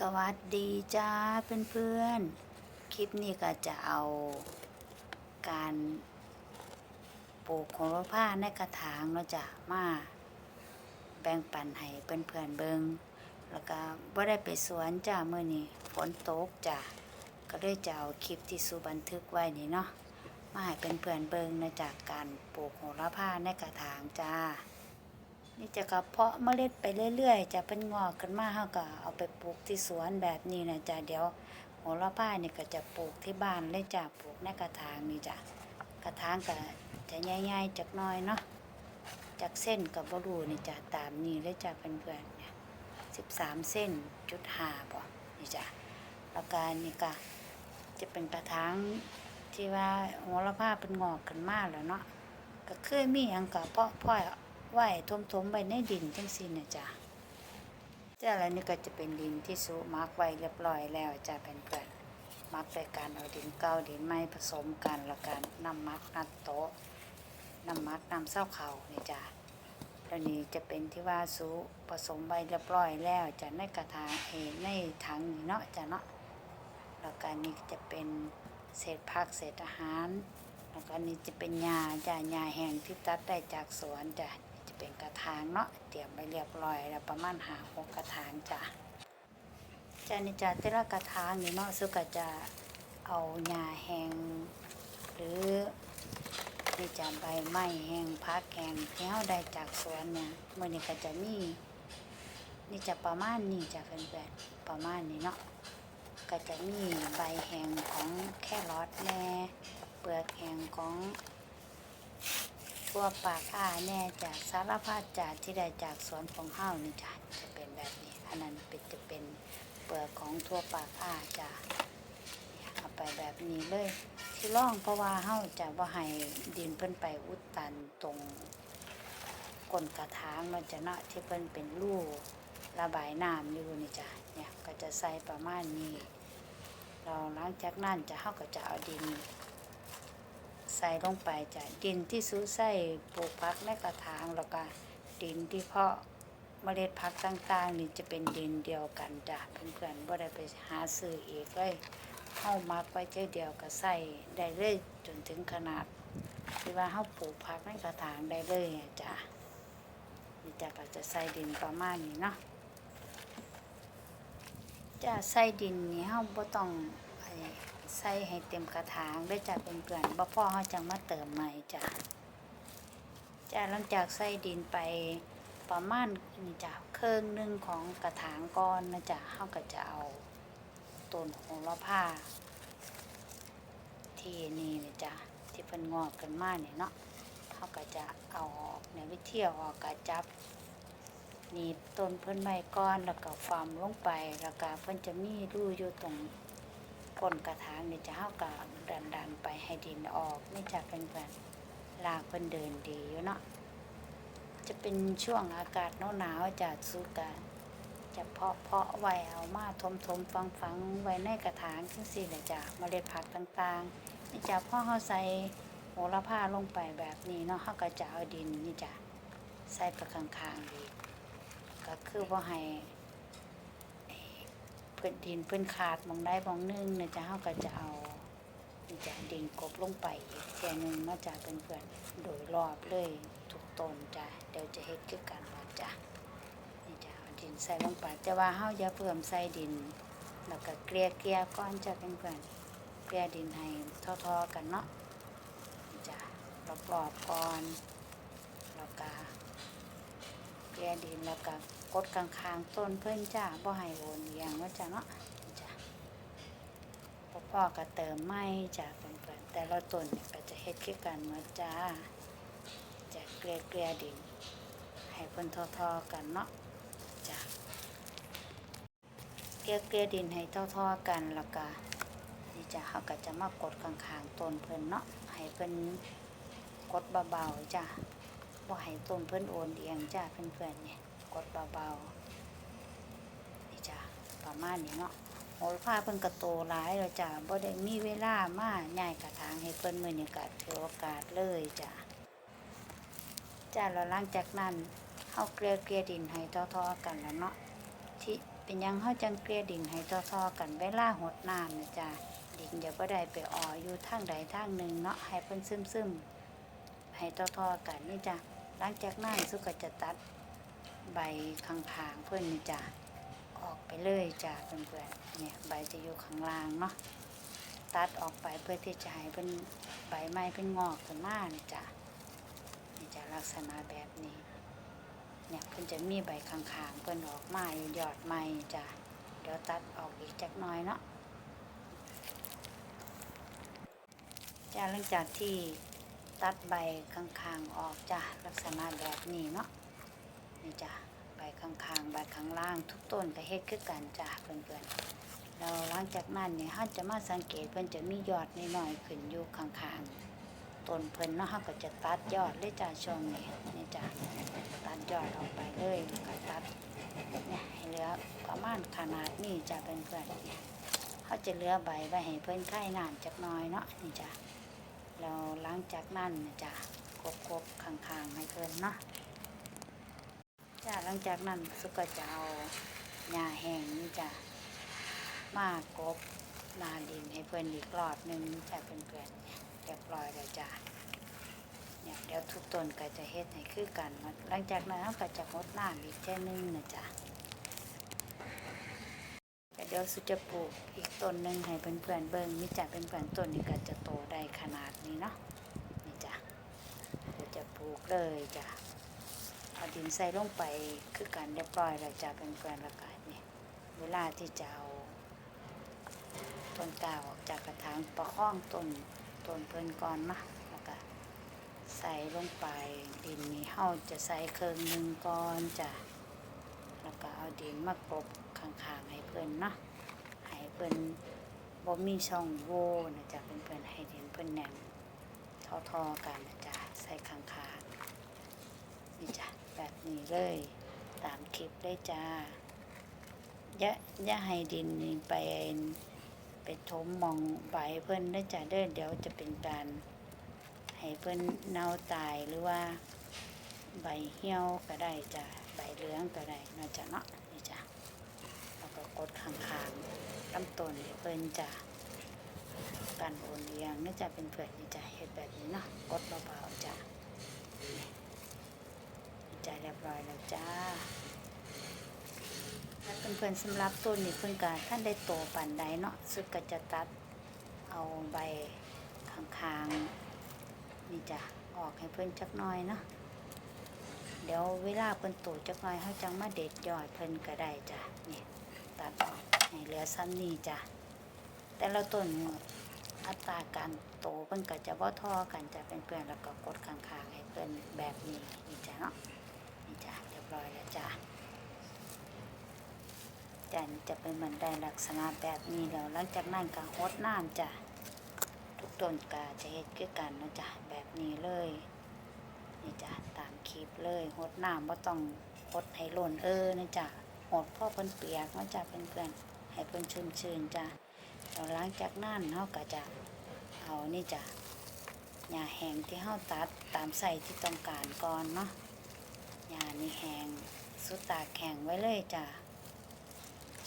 สวัสดีจ้าเพื่อนๆ คลิปนี้ก็จะเอาการปลูกโหระพาในกระถางเนาะจ้ะมาแบ่งปันให้เพื่อนๆเบิงแล้วก็บ่ได้ไปสวนจ้าเมื่อนี้ฝนตกจ้ะก็เลยจะเอาคลิปที่สุบันทึกไว้นี่เนาะมาให้เพื่อนๆเบิงนะจากการปลูกโหระพาในกระถางจ้า นี่จะกระเพาะเมล็ดไปเรื่อยๆจะเป็นงอกขึ้นมาเฮาก็เอาไปปลูกที่สวนแบบนี้นะจ้ะเดี๋ยวโหระพาเนี่ยก็จะปลูกที่บ้านเลยจ้ะปลูกในกระถางนี่จ้ะกระถางก็จะใหญ่ๆจักน้อยเนาะจากเส้นกับบรูนี่จ้ะตามนี้เลยจ้ะเพื่อนๆเนี่ยสิบสามเส้นจุดห้าบ่นี่จ้ะแล้วก็นี่ก็จะเป็นกระถางที่ว่าโหระพาเป็นงอกขึ้นมาแล้วเนาะก็เคยมีหยังก็เพาะพ่อย ไหวทมๆไปในดินจังซี่นะจ๊ะจ้าแล้วนี่ก็จะเป็นดินที่สุมักไว้เรียบร้อยแล้วจ้ะเป็นเพื่อนมักโดยการเอาดินเก่าดินใหม่ผสมกันแล้วกันน้ำมักนัดโต๊ะนำมักน้ำเส้าเขานี่จ้ะแล้วนี้จะเป็นที่ว่าสุผสมไว้เรียบร้อยแล้วจะในกระถางเอในถังนี่เนาะจ้ะเนาะแล้วก็นี่จะเป็นเศษผักเศษอาหาร แล้วก็นี่จะเป็นหญ้าจ้ะหญ้าแห้งที่ตัดได้จากสวนจ้ะนี่จะ เป็นกระถางเนาะเตรียมไปเรียบร้อยแล้วประมาณหาหกกระถางจ้ะจ้ะนี่จ้ะแต่ละกระถางนี่เนาะสุกจะเอาหญ้าแห้งหรือนี่จะใบไม้แห้งพักแห้งที่เราได้จากสวนเนี่ยมื่อนี้ก็จะมีนี่จะประมาณนี้จะเพื่อนๆประมาณนี้เนาะก็จะมีใบแห้งของแครอทแน่เปลือกแห้งของ ตัวปากอ้าแน่จากสารพัดจากที่ได้จากสวนของเฮานี่จ้ะจะเป็นแบบนี้ อันนั้นเป็นจะเป็นเปลือกของทั่วปากอ้าจ้ะเนี่ยเอาไปแบบนี้เลยที่ร่องเพราะว่าเฮาจะว่าให้ดินเพิ่นไปอุดตันตรงก้นกระถางมันจะเนาะที่เพิ่นเป็นรูระบายน้ำอยู่นี่จ้ะเนี่ยก็จะใส่ประมาณนี้ เราหลังจากนั้นจะเฮาก็จะเอาดิน ใส่ลงไปจ้ะดินที่ซื้อใส่ปลูกพักในกระถางแล้วก็ดินที่เพาะเมล็ดพักต่างๆ นี่จะเป็นดินเดียวกันจ้ะเพื่อนๆบ่ได้ไปหาซื้ออีกเลยเข้ามักไว้เจ้าเดียวก็ใส่ได้เลยจนถึงขนาดที่ว่าเฮาปลูกพักในกระถางได้เลยอะจ้ะนี่จ้ะก็จะใส่ดินประมาณนี้เนาะจะใส่ดินนี่เฮาบ่ต้องไอ ใส่ให้เต็มกระถางได้จ้ะเป็นเกลื่อนบ่พ่อเขาจังมาเติมใหม่จ้ะจ้ะหลังจากใส่ดินไปประมาณนี่จ้ะเครื่องหนึ่งของกระถางก้อนนะจ้ะเขาก็จะเอาต้นโหระพาที่นี่นะจ้ะที่เพิ่นงอกกันมาเนี่ยเนาะเขาก็จะเอาออกในวิธีอออกกระจับหนีบต้นเพิ่นไม้ก้อนแล้วก็ฟาร์มลงไปแล้วก็เพิ่นจะมีรูอยู่ตรง ก้นกระถางนี่จะเฮากะดันดันไปให้ดินออกนี่จะเป็นแบบลากเพิ่นเดินดีอยู่เนาะจะเป็นช่วงอากาศหนาวๆจะสุกะจะเพาะเพาะไว้เอามาทมทมฟังฟังไว้ในกระถางทั้งสี่เลยจ้ะเมล็ดผักต่างๆนี่จะพ่อเขาใส่โหระพาลงไปแบบนี้เนาะเขาก็จะเอาดินนี่จ้ะใส่ไปข้างๆดีก็คือว่าให้ พื่นดินเพื่นขาดมองได้มองนึงนะจ๊ะเขาก็จะเอาจะดินกบลงไปอีกแค่นึงมาจะเป็นเพื่อนโดยรอบเลยทุกต้นจ้ะเดี๋ยวจะเฮ็ดคือกันว่าจ้ะนี่จ้ะเอาดินใส่ลงไปแต่ว่าเฮาอย่าเพิ่มใส่ดิน แล้วก็เกลี่ยเกลี่ยก่อนจะเป็นเพื่อนเกลี่ยดินให้ทอๆกันเนาะนี่จ้ะรอบๆก่อนแล้วก็เกลี่ยดินแล้วก็ กดกลางๆต้นเพิ่อนจ้าบ่ให้โอนเอียงว่าจ้ะเนาะจ้ะพ่อก็เติมไม้จ้ะเพิ่อนๆแต่ละต้นเนี่ยก็จะเฮ็ดคือกันหมดจ้าจะเกลี่ยเกลี่ยดินให้เพิ่นทอๆกันเนาะจ้ะเกลี่ยเกลี่ยดินให้ทอๆกันแล้วก็นี่จ้ะเขาก็จะมากดข้างๆต้นเพิ่อนเนาะให้เพิ่นกดเบาๆจ้ะบ่ให้ต้นเพิ่นโอนเอียงจ้ะเพื่อนๆเนี่ย กดเบาๆนี่จ้ะประมาณนี้เนาะโหระพาเพิ่นกระโตหลายแล้วจ้ะบ่ได้มีเวลามาย้ายกระถางให้เพิ่นมื้อนี้ก็ถือโอกาสเลยจ้ะจ้ะแล้วหลังจากนั้นเฮาเกลี่ยเกลี่ยดินให้ทอๆกันแล้วเนาะที่เป็นยังเฮาจังเกลี่ยดินให้ทอๆกันเวลาหดน้ำนะจ๊ะดินเดี๋ยวบ่ได้ไปอ่ออยู่ทางใดทางหนึ่งเนาะให้เพิ่นซึมๆให้ทอๆกันนี่จ้ะหลังจากนั้นสุก็จะตัด ใบข้างๆเพิ่นนี่จ้ะออกไปเลยจ้ะเพื่อนๆเนี่ยใบจะอยู่ข้างล่างเนาะตัดออกไปเพื่อที่จะให้เป็นใบไม้เป็นงอกขึ้นมานี่จ้ะนี่จะลักษณะแบบนี้เนี่ยเพิ่อนจะมีใบข้างๆเพิ่นออกมาอยู่ยอดใหม่จ้ะเดี๋ยวตัดออกอีกจักหน่อยเนาะจ้ะหลังจากที่ตัดใบข้างๆออกจ้ะลักษณะแบบนี้เนาะ นี่จ้ะใบข้างๆใบข้างล่างทุกต้นก็เฮ็ดคือกันจ้ะเพื่อนๆแล้วหลังจากนั้นเนี่ยเฮาจะมาสังเกตเพิ่นจะมียอดน้อยๆขึ้นอยู่ข้างๆต้นเพิ่นเนาะเฮาก็จะตัดยอดเลยจ้ะช่วงนี้นี่จ้ะตัดยอดออกไปเลยแล้วก็ตัดเนี่ยให้เหลือประมาณขนาดนี้จะเพื่อนเนี่ยเขาจะเหลือใบไว้ให้เพื่อนไข่นานจักน้อยเนาะนี่จ้ะแล้วหลังจากนั้นนะจ้ะกบกบๆข้างๆให้เพื่อนเนาะ หลังจากนั้นสุกก็จะเอาหญ้าแห้งนี่จ้ะมากบนาดินให้เพื่อนอีกรอบหนึงจะเป็นเพื่อนๆเนี่ยเรียบร้อยแล้วจ้ะเนี่ยเดี๋ยวทุกต้นก็จะเฮ็ดให้คือกันหมดหลังจากนั้นก็จะงดน้ำอีกแค่นึงนะจ๊ะเดี๋ยวสุจะปลูกอีกต้นหนึ่งให้เพื่อนๆเบิ่งนี่จะเป็นเพื่อนต้นนี้ก็จะโตได้ขนาดนี้เนาะนี่จ้ะเดี๋ยวจะปลูกเลยจ้ะ เอาดินใส่ลงไปคือกันเรียบร้อยแล้วจ้ะเป็นเพื่อนๆแล้วก็นี่เวลาที่จะเอาต้นกล้าออกจากกระถางประคองต้นต้นเพลินก่อนเนาะแล้วก็ใส่ลงไปดินนี้เฮาจะใส่เครื่องหนึ่งก่อนจ้ะแล้วก็เอาดินมากรบข้างๆให้เพิ่นเนาะให้เพิ่นบ่มีช่องโว่นะจ๊ะเพิ่นๆให้ดินเพิ่นแน่นทอๆกันนะจ๊ะใส่ข้างๆนี่จ้ะ แบบนี้เลย ตามคลิปเลยจ้าย่าอย่าให้ดินไปไปถมมองใบเพิ่นนะจ๊ะเด้อเดี๋ยวจะเป็นการให้เพิ่นเน่าตายหรือว่าใบเหี่ยวก็ได้จ้ะใบเหลืองก็ได้เนาะจ้ะเนาะนี่จ้ะแล้วก็กดข้างๆลำต้นให้เพิ่นจ้ะกันโอนเอียงนี่จะเป็นเพื่อนนี่จ้ะเฮ็ดแบบนี้เนาะกดเบาๆจ้ะ นี่นี่จ้ะเรียบร้อยแล้วจ้าแล้วเพื่อนๆสำหรับต้นนี้เพิ่อนก็ท่านได้โตปานใดเนาะสุดก็จะตัดเอาใบข้างๆนี่จ้ะออกให้เพิ่อนจักน่อยเนาะเดี๋ยวเวลาเพิ่นโตจักน่อยเขาจังมาเด็ดยอดเพิ่นก็ได้จ้ะนี่ตัดออกให้เหลือซ้ำนี่จ้ะแต่ละต้นอัตราการโตเพิ่นก็จะบ่เทอกันจะเป็นเพื่อนแล้วก็กดข้างๆให้เพิ่อนแบบนี้นี่จ้ะเนาะ ร้อยแล้วจ้ะจ้ะนี่จะเป็นบันไดลักษณะแบบนี้แล้ว หลังจากนั้นก็หดน้ำจ้ะทุกต้นกาจะเฮ็ดคือกันนะจ้ะแบบนี้เลยนี่จ้ะตามคลิปเลยหดน้ำบ่าต้องหดให้ล่นเออนะจ้ะหดพ่อเพิ่นเปียกนะจ้ะเพื่อนๆให้เพิ่นชุ่มชื้นจ้ะแล้วหลังจากนั้นเฮาก็จะเอานี่จ้ะหญ้าแห้งที่เฮาตัดตามใส่ที่ต้องการก่อนเนาะ หญ้านี่แห้งสุดตากแข็งไว้เลยจ้ะ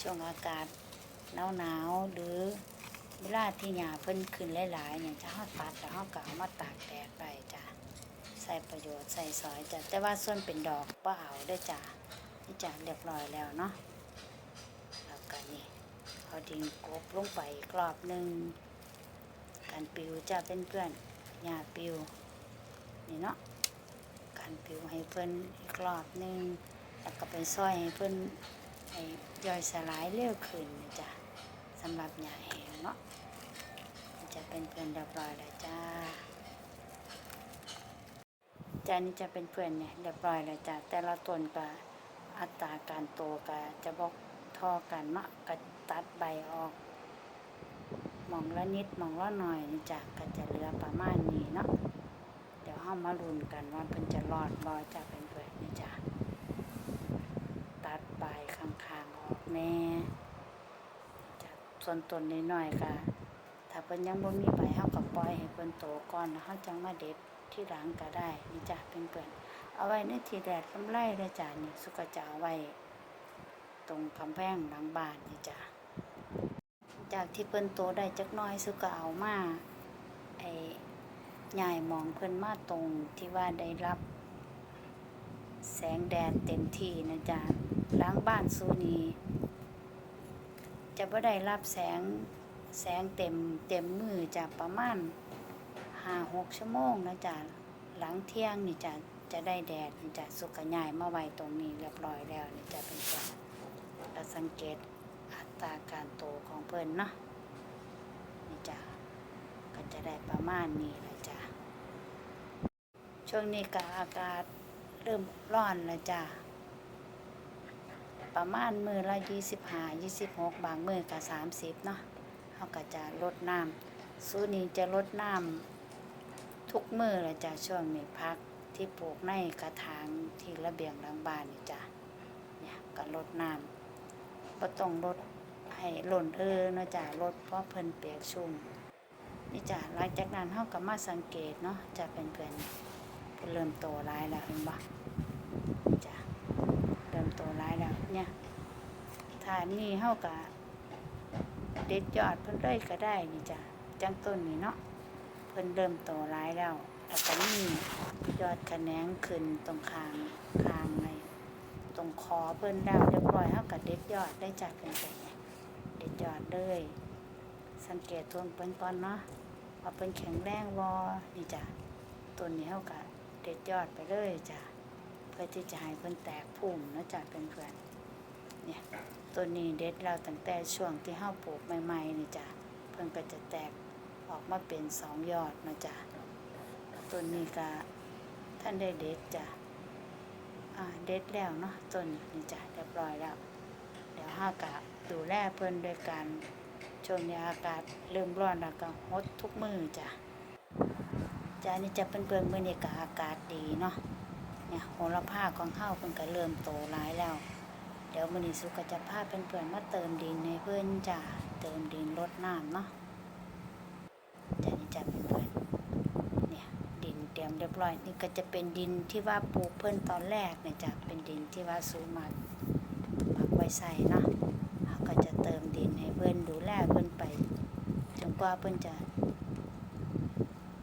ช่วงอากาศหนาวๆหรือเวลาที่หญ้าเพิ่นขึ้นหลายๆเนี่ยจะเฮาตัดแล้วเก็เอามาตากแดดไว้จ้ะ ใส่ประโยชน์ใส่สอยจ้ะ แต่ว่าส่วนเป็นดอกบ่เอาด้อจ้ะนี่จ้ะเรียบร้อยแล้วเนาะ แล้วก็นี่เอาดินกบลงไปกรอบหนึงการปิวจะเป็นเพื่อนหญ้าปิวนี่เนาะ การปิวให้เพิ่นอีกรอบนึงแล้วก็ไปซอยให้เพิ่นให้ย่อยสลายเร็วขึ้นนะจ้ะสำหรับหญ้าแห้งเนาะจะเป็นเพื่อนเรียบร้อยแล้วจ้าจานี้จะเป็นเพื่อนเนี่ยเรียบร้อยแล้วจ้าแต่ละต้นก็อัตราการโตก็จะบอกท่อกันเนาะก็ตัดใบออกมองละนิดมองละหน่อยนี่จ้ะก็จะเหลือประมาณนี้เนาะามาลุ้นกันว่าเพิ่นจะรอดบ่จะเป็นเพื่อนนี่จ้ะตัดใบข้างๆออกแน่จากส่วนต้นนิดหน่อยๆค่ะถ้าเพิ่นยังบ่มีใบเฮาก็ปล่อยให้เพิ่นโตก่อนแล้วเฮาจังมาเด็ดที่หลังก็ได้นี่จ้ะเพิ่อนๆเอาไว้ในที่แดดกำไรเลยจ้ะนี่สุก็จะเอาไว้ ตรงกำแพงหลังบ้านนี่จ้ะจากที่เพิ่นโตได้จักน้อยสุก็เอามาไอ้ ยายมองเพิ่นมาตรงที่ว่าได้รับ แสงแดดเต็มที่นะจ๊ะหล้างบ้านซูนีจะบ่ได้รับแสงแสงเต็มเต็มมือจากประมาณห้าหกชั่วโมงนะจ๊ะหลังเที่ยงนี่จะจะได้แดดนี่จะสุกยายมาไว้ตรงนี้เรียบร้อยแล้วนี่จะเป็นจ้ะก็สังเกตอัตราการโตของเพิ่นเนาะนี่จะก็จะได้ประมาณนี้ จ๊ะช่วงนี้ก็อากาศเริ่มร้อนแล้วจ้ะประมาณมือละยี่สิบห้ายี่สิบหกบางมือก็สามสิบเนาะเขาก็จะลดน้ำสูนี้จะลดน้ำทุกมือเลยจ้ะช่วงนี้พักที่ปลูกในกระถางที่ระเบียงหลังบ้านนี่จ้ะเนี่ยก็ลดน้ำก็ต้องลดให้หล่นเออเนาะจ้ะลดเพราะเพิ่นเปียกชุ่ม นี่จ้ะหลังจากนั้นเขาก็มาสังเกตเนาะจะเป็นเพื่อนๆก็เริ่มโตร้ายแล้วเห็นปะจ้ะเริ่มโตร้ายแล้วเนี่ยถ้านี่เฮากะเด็ดยอดเพิ่นเลยก็ได้นี่จ้ะจังต้นนี่เนาะเพิ่นเริ่มโตร้ายแล้วแล้วก็มียอดขะแหนงขึ้นตรงคางคางในตรงคอเพิ่นแล้วเรียบร้อยเฮาก็เด็ดยอดได้จากเป็นแบบนี้เด็ดยอดเลย สังเกตทวงเพิ่นก่อนเนาะว่าเพิ่นแข็งแรงวอนี่จ้ะต้นนี้เขาก็เด็ดยอดไปเลยจ้ะเพื่อที่จะให้เพิ่นแตกพุ่มเนาะจ้ะเป็นเพื่อนๆเนี่ยต้นนี้เด็ดเราตั้งแต่ช่วงที่เฮาปลูกใหม่ๆนี่จ้ะเพิ่นก็จะแตกออกมาเป็นสองยอดเนาะจ้ะต้นนี้ก็ท่านได้เด็ดจ้ะอ่าเด็ดแล้วเนาะต้นนี่จ้ะเรียบร้อยแล้วเดี๋ยวเฮาก็ดูแลเพิ่นโดยการ ช่วงนี้อากาศเริ่มร้อนแล้วก็ฮดทุกมือจ้ะจ้านี่จะเป็นเปลืองบรรยากาศอากาศดีเนาะเนี่ยโหระพาของเฮาเพิ่นก็เริ่มโตหลายแล้ว เดี๋ยวมื้อนี้สุก็จะพาเพื่อนๆมาเติมดินให้เพิ่นจ้าเติมดินรดน้ำเนาะจ้านี่จะเป็นเพื่อนเนี่ยดินเตรียมเรียบร้อยนี่ก็จะเป็นดินที่ว่าปลูกเพิ่นตอนแรกเนี่ยจ้ะเป็นดินที่ว่าสูงมากมักไว้ใส่เนาะ ก็จะเติมดินให้เพิ่อนดูแลเพิ่อนไปจนกว่าเพิ่อนจะ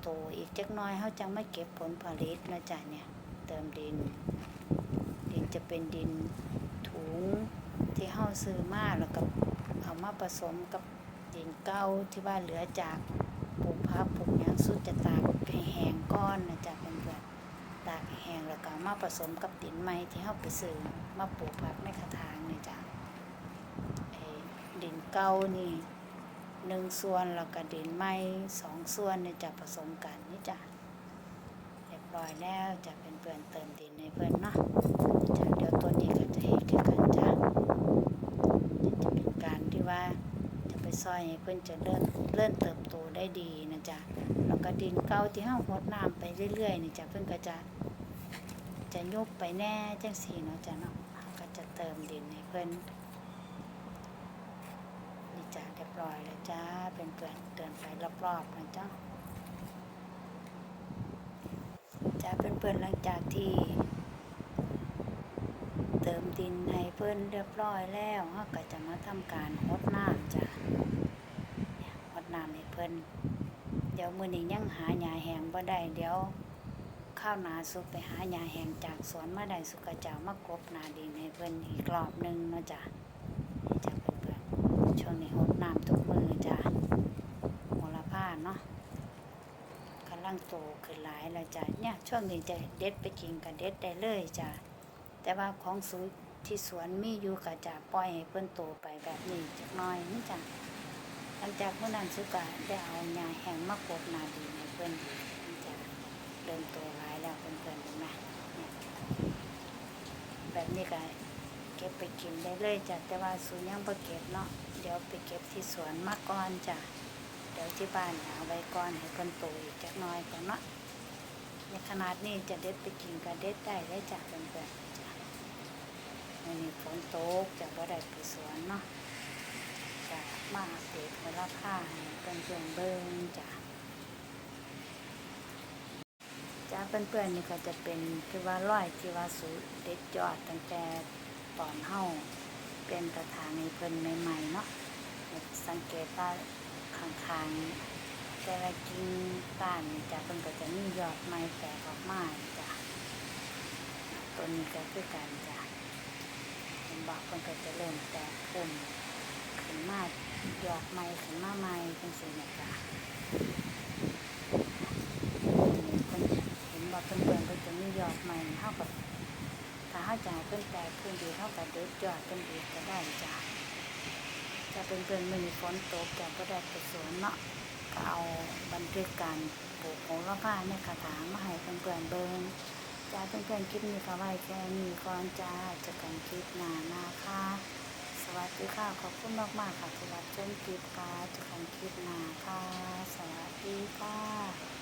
โตอีกจักน้อยเขาจังไม่เก็บผลผลิตนะจ๊ะเนี่ย เติมดิน ดินจะเป็นดินถุงที่เฮาซื้อมาแล้วก็เอามาผสมกับดินเก่าที่ว่าเหลือจากปลูกพักปลูกยังสุดจะตากให้แห้งก้อนนะจ๊ะเพื่อนๆตากให้แห้งแล้วก็เอามาผสมกับดินใหม่ที่เฮาไปซื้อมาปลูกพักในกระถางนี่จ้ะ ดินเก่านี่หนึ่งส่วนแล้วก็ดินไม้สองส่วนเนี่ยจะผสมกันนี่จ้ะเรียบร้อยแล้วจะเป็นเพื่อนเติมดินให้เพื่อนเนาะจ้ะเดี๋ยวตัวนี้ก็จะเห็นคือกันจ้ะนี่จะเป็นการที่ว่าจะไปซอยให้เพื่อนจะเลื่อนเลื่อนเติบโตได้ดีนะจ๊ะแล้วก็ดินเก่าที่ห้าหดน้ำไปเรื่อยๆนี่จ้ะเพื่อนก็จะจะยุบไปแน่จังสีเนาะจ้ะเนาะก็จะเติมดินให้เพื่อน ร้อยแล้วจ้า เป็นเพื่อนเดินไปรอบๆนะจ้าจ้าเป็นเพื่อนหลังจากที่ เติมดินให้เพื่อนเรียบร้อยแล้วเราก็จะมาทำการหดน้ำจ้าเนี่ยหดน้ำให้เพื่อนเดี๋ยวมือนี้ยังหาหญ้าแห้งบ่ได้เดี๋ยวข้าวนาสุกไปหาหญ้าแห้งจากสวนมาได้สุกกระเจ้ามากบนาดินให้เพื่อนอีกรอบหนึงเนาะจ้ะนี่จ้ะเพื่อนๆ ช่วง นี้หดน้ำทุกมือจ้ะโหระพาเนาะกำลังโตขึ้นหลายแล้วจ้ะเนี่ยช่วงนี้จะเด็ดไปกินกันเด็ดได้เลยจ้ะแต่ว่าของสูที่สวนมีอยู่ก็จะปล่อยให้เพิ่นโตไปแบบนี้จักน้อยนี่จ้ะหลังจากผู้นั้นสุกะได้เอาหญ้าแห้งมากบนาดินให้เพิ่นนี่จ้ะเริ่มโตหลายแล้วเพื่อนๆเห็นไหมแบบนี้ก็ ก็บไปกินได้เลยจ้ะแต่ว่าสูยังบ่เก็บเนาะเดี๋ยวไปเก็บที่สวนมาก่อนจ้ะเดี๋ยวที่บ้านเอาไว้ก่อนให้เพิ่นโตอีกจักหน่อยก่อนเนาะในขนาดนี้จะเด็ดไปกินก็เด็ดได้ได้จ้ะเพื่อนๆจ้ะวันนี้ฝนตกจะบ่ได้ไปสวนเนาะจะมาเดตมูลค่าให้เพื่อนๆเบิ่งจ้ะจ้าเพื่อนๆนี่ก็จะเป็นคือว่าร้อยที่ว่าสูเด็ดยอดตั้งแต่ ตอนเฮาเปลี่ยนกระถางให้เพิ่นใหม่ๆเนาะสังเกตว่าข้างๆแต่ละกิ่งก้านจะเพิ่นก็จะมียอดใหม่แตกออกมาจ้ะตัวนี้ก็คือกันจ้ะเห็นบอกเพิ่นก็จะเริ่มแตกขึ้นขึ้นมายอดใหม่ขึ้นมาใหม่จังซี่งนะจ้ะเพิ่นเห็นบอกเพิ่นเพิ่นก็จะมียอดใหม่เท่ากับ ถ้าเขาจะเพิ่นแตกขึ้นดีเท่ากับเด็ดยอดเป็นอีก็ได้จ้ะจะเป็นเพิ่นมือฝนตกจะก็ได้ไปสวนเนาะก็เอาบันทึกการปลูกโหระพาในกระถางมาให้เพื่อนๆเบิ่งจ้าเพื่อนๆคลิปนี้ก็ไว้แค่นี้ก่อนจ้าจะกันคลิปหน้านะคะสวัสดีค่ะขอบคุณมากๆค่ะสำหรับชมคลิปค่ะจะกันคลิปหน้าค่ะสวัสดีค่ะ